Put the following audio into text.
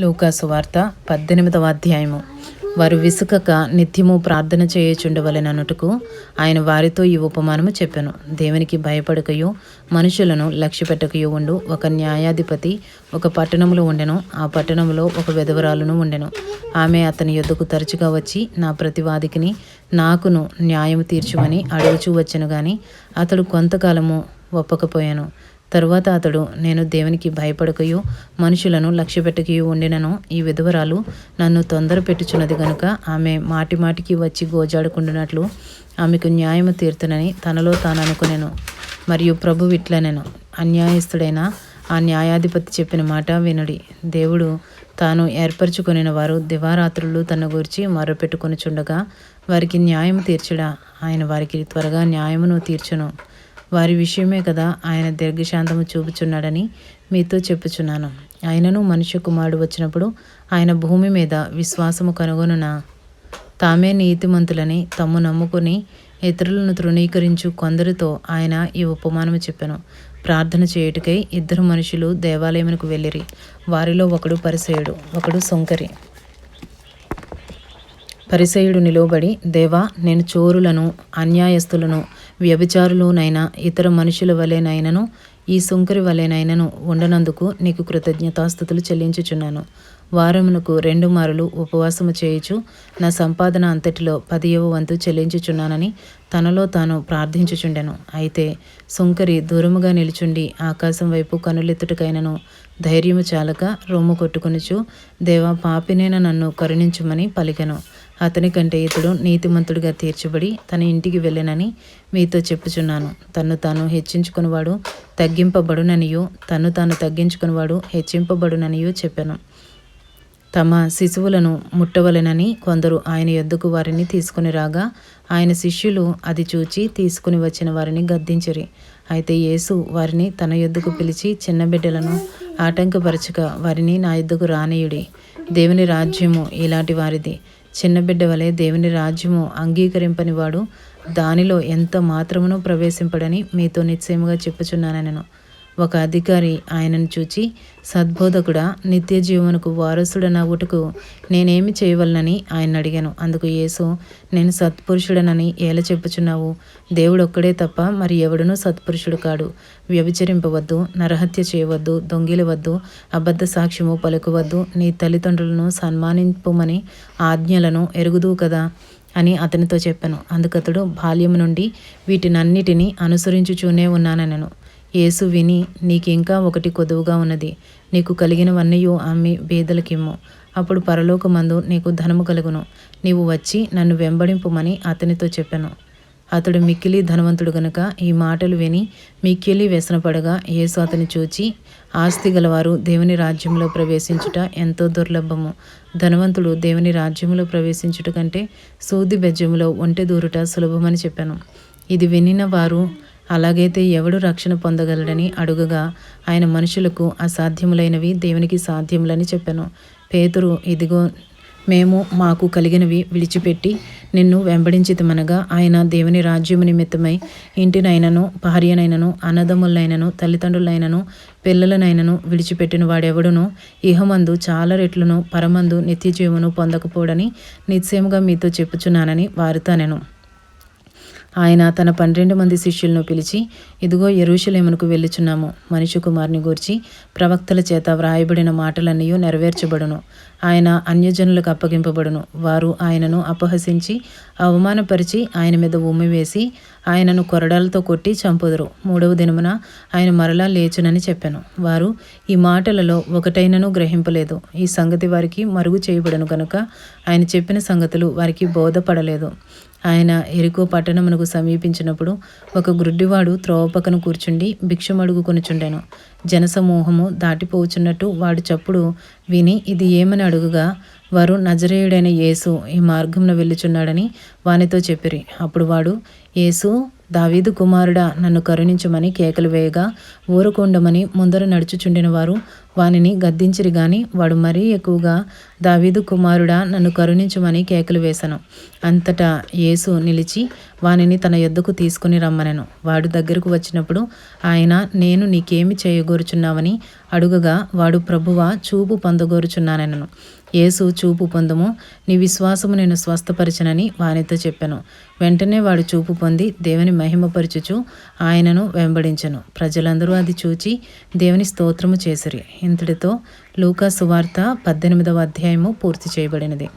లూకాసు వార్త పద్దెనిమిదవ అధ్యాయము. వారు విసుకక నిత్యము ప్రార్థన చేయుచుండవలెననుటకు ఆయన వారితో ఈ ఉపమానము చెప్పాను. దేవునికి భయపడకయు మనుషులను లక్ష్యపెట్టకయు ఉండు. ఒక న్యాయాధిపతి ఒక పట్టణంలో ఉండెను. ఆ పట్టణంలో ఒక విధవరాలును ఉండెను. ఆమె అతని యొద్దకు తరచుగా వచ్చి నా ప్రతివాదికిని నాకును న్యాయము తీర్చుమని అడుగుచూ వచ్చెను గాని అతడు కొంతకాలము ఒప్పకపోయాను. తరువాత అతడు నేను దేవునికి భయపడకయు మనుషులను లక్ష్యపెట్టకయు ఉండినను. ఈ విధవరాలు నన్ను తొందర పెట్టుచున్నది గనుక ఆమె మాటి మాటికి వచ్చి గోజాడుకుంటున్నట్లు ఆమెకు న్యాయము తీర్తునని తనలో తాను అనుకునేను. మరియు ప్రభు ఇట్లనెను అన్యాయస్తుడైన ఆ న్యాయాధిపతి చెప్పిన మాట వినుడి. దేవుడు తాను ఏర్పరచుకొనిన వారు దివారాత్రులు తన గురించి మొరపెట్టుకొనుచుండగా వారికి న్యాయం తీర్చుడా. ఆయన వారికి త్వరగా న్యాయమును తీర్చును. వారి విషయమే కదా ఆయన దీర్ఘశాంతము చూపుచున్నాడని మీతో చెప్పుచున్నాను. ఆయనను మనుష్య కుమారుడు వచ్చినప్పుడు ఆయన భూమి మీద విశ్వాసము కనుగొనున? తామే నీతిమంతులని తమ్ము నమ్ముకుని ఇతరులను తృణీకరించు కొందరితో ఆయన ఈ ఉపమానము చెప్పాను. ప్రార్థన చేయుటకై ఇద్దరు మనుషులు దేవాలయమునకు వెళ్ళిరి. వారిలో ఒకడు పరిసయుడు ఒకడు సొంకరి పరిసయుడు నిలువబడి దేవా నేను చోరులను అన్యాయస్తులను వ్యభిచారులునైనా ఇతర మనుషుల వలెనైనను ఈ సుంకరి వలెనైనను ఉండనందుకు నీకు కృతజ్ఞతాస్థుతులు చెల్లించుచున్నాను. వారమునకు రెండు మారులు ఉపవాసము చేయుచు నా సంపాదన అంతటిలో పదియవ వంతు చెల్లించుచున్నానని తనలో తాను ప్రార్థించుచుండెను. అయితే సుంకరి దూరముగా నిలుచుండి ఆకాశం వైపు కనులెత్తుటకైనను ధైర్యము చాలక రొమ్ము కొట్టుకొనుచు దేవా పాపినేన నన్ను కరుణించుమని పలికెను. అతని కంటే ఇతడు నీతిమంతుడిగా తీర్చబడి తన ఇంటికి వెళ్ళనని మీతో చెప్పుచున్నాను. తన్ను తాను హెచ్చించుకునివాడు తగ్గింపబడుననియో తన్ను తాను తగ్గించుకునివాడు హెచ్చింపబడుననియో చెప్పాను. తమ శిశువులను ముట్టవలెనని కొందరు ఆయన యొద్దకు వారిని తీసుకుని రాగా ఆయన శిష్యులు అది చూచి తీసుకుని వచ్చిన వారిని గద్దించిరి. అయితే యేసు వారిని తన యొద్దకు పిలిచి చిన్న బిడ్డలను ఆటంకపరచక వారిని నా యొద్దకు రానియుడి. దేవుని రాజ్యము ఇలాంటి వారిది. చిన్న బిడ్డ వలె దేవుని రాజ్యము అంగీకరింపని వాడు దానిలో ఎంత మాత్రమునో ప్రవేశింపడని మీతో నిశ్చయముగా చెప్పుచున్నాను నేను ఒక అధికారి ఆయనను చూచి సద్బోధకుడా నిత్య జీవనకు వారసుడనవుటకు నేనేమి చేయవలనని ఆయన అడిగాను. అందుకు యేసు నేను సత్పురుషుడనని ఏల చెప్పుచున్నావు? దేవుడు ఒక్కడే తప్ప మరి ఎవడునూ సత్పురుషుడు కాడు. వ్యభిచరింపవద్దు నరహత్య చేయవద్దు దొంగిలవద్దు అబద్ధ సాక్ష్యము పలుకవద్దు నీ తల్లిదండ్రులను సన్మానింపుమని ఆజ్ఞలను ఎరుగుదు కదా అని అతనితో చెప్పాను. అందుకతడు బాల్యము నుండి వీటినన్నిటినీ అనుసరించుచూనే ఉన్నానెను యేసు విని నీకింకా ఒకటి కొదువుగా ఉన్నది. నీకు కలిగినవన్నయూ అమ్మి బీదలకిమ్ము. అప్పుడు పరలోకమందు నీకు ధనము కలుగును. నీవు వచ్చి నన్ను వెంబడింపుమని అతనితో చెప్పాను. అతడు మిక్కిలి ధనవంతుడు గనుక ఈ మాటలు విని మిక్కిలి వ్యసనపడగా యేసు అతని చూచి ఆస్తి గలవారు దేవుని రాజ్యంలో ప్రవేశించుట ఎంతో దుర్లభము. ధనవంతుడు దేవుని రాజ్యంలో ప్రవేశించుట కంటే సూది బెజ్జములో ఒంటె దూరుట సులభమని చెప్పాను. ఇది వినిన వారు అలాగైతే ఎవడు రక్షణ పొందగలడని అడుగగా ఆయన మనుషులకు అసాధ్యములైనవి దేవునికి సాధ్యములని చెప్పాను. పేతురు ఇదిగో మేము మాకు కలిగినవి విడిచిపెట్టి నిన్ను వెంబడించితమనగా ఆయన దేవుని రాజ్యము నిమిత్తమై ఇంటినైనను భార్యనైనను అన్నదమ్ములైనను తల్లిదండ్రులైనను పిల్లలనైనను విడిచిపెట్టిన వాడెవడునో ఇహమందు చాలా రెట్లను పరమందు నిత్యజీవను పొందకపోడని నిశ్చయముగా మీతో చెప్పుచున్నానని వారితో నేను ఆయన తన పన్నెండు మంది శిష్యులను పిలిచి ఇదిగో ఎరుషలేమునకు వెళ్ళుచున్నాము. మనిషి కుమారుని గూర్చి ప్రవక్తల చేత వ్రాయబడిన మాటలన్నీ నెరవేర్చబడును. ఆయన అన్యజనులకు అప్పగింపబడును. వారు ఆయనను అపహసించి అవమానపరిచి ఆయన మీద ఉమ్మివేసి ఆయనను కొరడాలతో కొట్టి చంపుదురు. మూడవ దినమున ఆయన మరలా లేచునని చెప్పాను. వారు ఈ మాటలలో ఒకటైనను గ్రహింపలేదు. ఈ సంగతి వారికి మరుగు చేయబడను కనుక ఆయన చెప్పిన సంగతులు వారికి బోధపడలేదు. ఆయన ఎరుకో పట్టణమునకు సమీపించినప్పుడు ఒక గ్రుడ్డివాడు త్రోవ పక్కన కూర్చుండి భిక్షమడుగు కొనుచుండెను. జనసమూహము దాటిపోచున్నట్టు వాడు చప్పుడు విని ఇది ఏమని అడుగుగా? వారు నజరేయుడైన యేసు ఈ మార్గంలో వెళ్ళుచున్నాడని వానితో చెప్పిరి. అప్పుడు వాడు యేసు దావీదు కుమారుడా నన్ను కరుణించమని కేకలు వేయగా ఊరకుండమని ముందర నడుచుచుండిన వారు. వానిని గద్దించిరి గాని వాడు మరీ ఎక్కువగా దావీదు కుమారుడా నన్ను కరుణించుమని కేకలు వేశాను అంతటా యేసు నిలిచి వానిని తన యొద్దకు తీసుకుని రమ్మనెను. వాడు దగ్గరకు వచ్చినప్పుడు ఆయన నేను నీకేమి చేయగోరుచున్నావని అడుగగా వాడు ప్రభువా చూపు పొందగోరుచున్నానెనను. యేసు చూపు పొందము నీ విశ్వాసము నేను స్వస్థపరచనని వానితో చెప్పాను. వెంటనే వాడు చూపు పొంది దేవుని మహిమపరచుచు ఆయనను వెంబడించను. ప్రజలందరూ అది చూచి దేవుని స్తోత్రము చేసిరి. ఇంతటితో లూకా సువార్త పద్దెనిమిదవ అధ్యాయము పూర్తి చేయబడినది.